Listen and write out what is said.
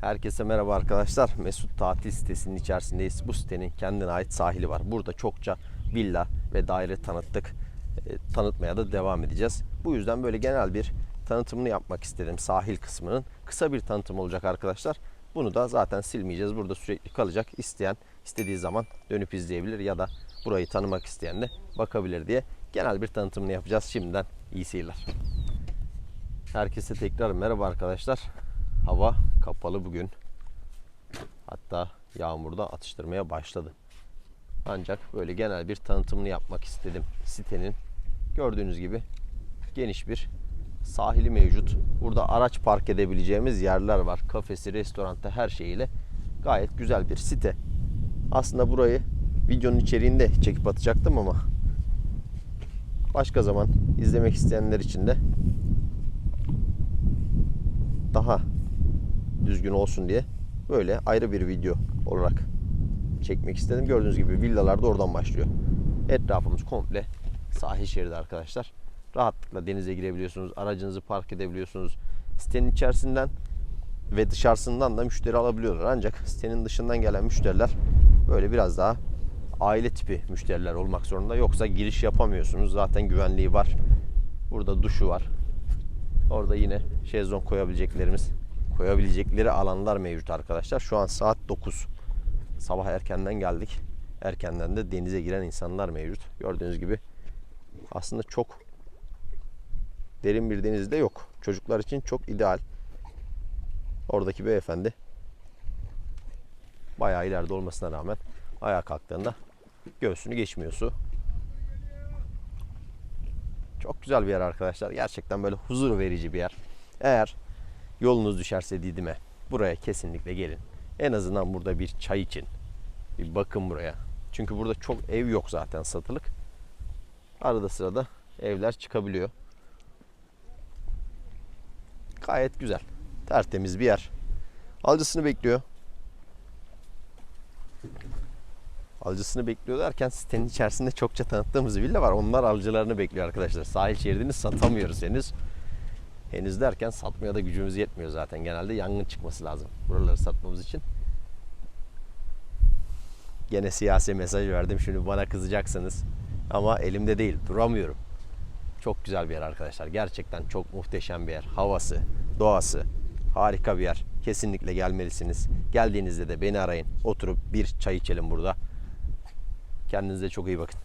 Herkese merhaba arkadaşlar. Mesut Tatil sitesinin içerisindeyiz. Bu sitenin kendine ait sahili var. Burada çokça villa ve daire tanıttık. E, tanıtmaya da devam edeceğiz. Bu yüzden böyle genel bir tanıtımını yapmak istedim sahil kısmının. Kısa bir tanıtım olacak arkadaşlar. Bunu da zaten silmeyeceğiz. Burada sürekli kalacak. İsteyen istediği zaman dönüp izleyebilir ya da burayı tanımak isteyen de bakabilir diye genel bir tanıtımını yapacağız. Şimdiden iyi seyirler. Herkese tekrar merhaba arkadaşlar. Hava kapalı bugün. Hatta yağmur da atıştırmaya başladı. Ancak böyle genel bir tanıtımını yapmak istedim sitenin. Gördüğünüz gibi geniş bir sahili mevcut. Burada araç park edebileceğimiz yerler var. Kafesi, restoranda her şeyiyle gayet güzel bir site. Aslında burayı videonun içeriğinde çekip atacaktım ama başka zaman izlemek isteyenler için de daha düzgün olsun diye böyle ayrı bir video olarak çekmek istedim. Gördüğünüz gibi villalar da oradan başlıyor. Etrafımız komple sahil şeridi arkadaşlar. Rahatlıkla denize girebiliyorsunuz. Aracınızı park edebiliyorsunuz. Sitenin içerisinden ve dışarısından da müşteri alabiliyorlar. Ancak sitenin dışından gelen müşteriler böyle biraz daha aile tipi müşteriler olmak zorunda. Yoksa giriş yapamıyorsunuz. Zaten güvenliği var. Burada duşu var. Orada yine şezlong koyabileceklerimiz koyabilecekleri alanlar mevcut arkadaşlar. Şu an saat 9. Sabah erkenden geldik. Erkenden de denize giren insanlar mevcut. Gördüğünüz gibi aslında çok derin bir denizde yok. Çocuklar için çok ideal. Oradaki beyefendi bayağı ileride olmasına rağmen ayağa kalktığında göğsünü geçmiyor su. Çok güzel bir yer arkadaşlar. Gerçekten böyle huzur verici bir yer. Eğer yolunuz düşerse Didim'e buraya kesinlikle gelin. En azından burada bir çay için bir bakın buraya. Çünkü burada çok ev yok zaten satılık. Arada sırada evler çıkabiliyor. Gayet güzel. Tertemiz bir yer. Alıcısını bekliyor. Alıcısını bekliyor derken sitenin içerisinde çokça tanıttığımız villa var. Onlar alıcılarını bekliyor arkadaşlar. Sahil şeridini satamıyoruz henüz. Henüz derken satmaya da gücümüz yetmiyor zaten. Genelde yangın çıkması lazım buraları satmamız için. Gene siyasi mesaj verdim. Şimdi bana kızacaksınız. Ama elimde değil. Duramıyorum. Çok güzel bir yer arkadaşlar. Gerçekten çok muhteşem bir yer. Havası, doğası harika bir yer. Kesinlikle gelmelisiniz. Geldiğinizde de beni arayın. Oturup bir çay içelim burada. Kendinize çok iyi bakın.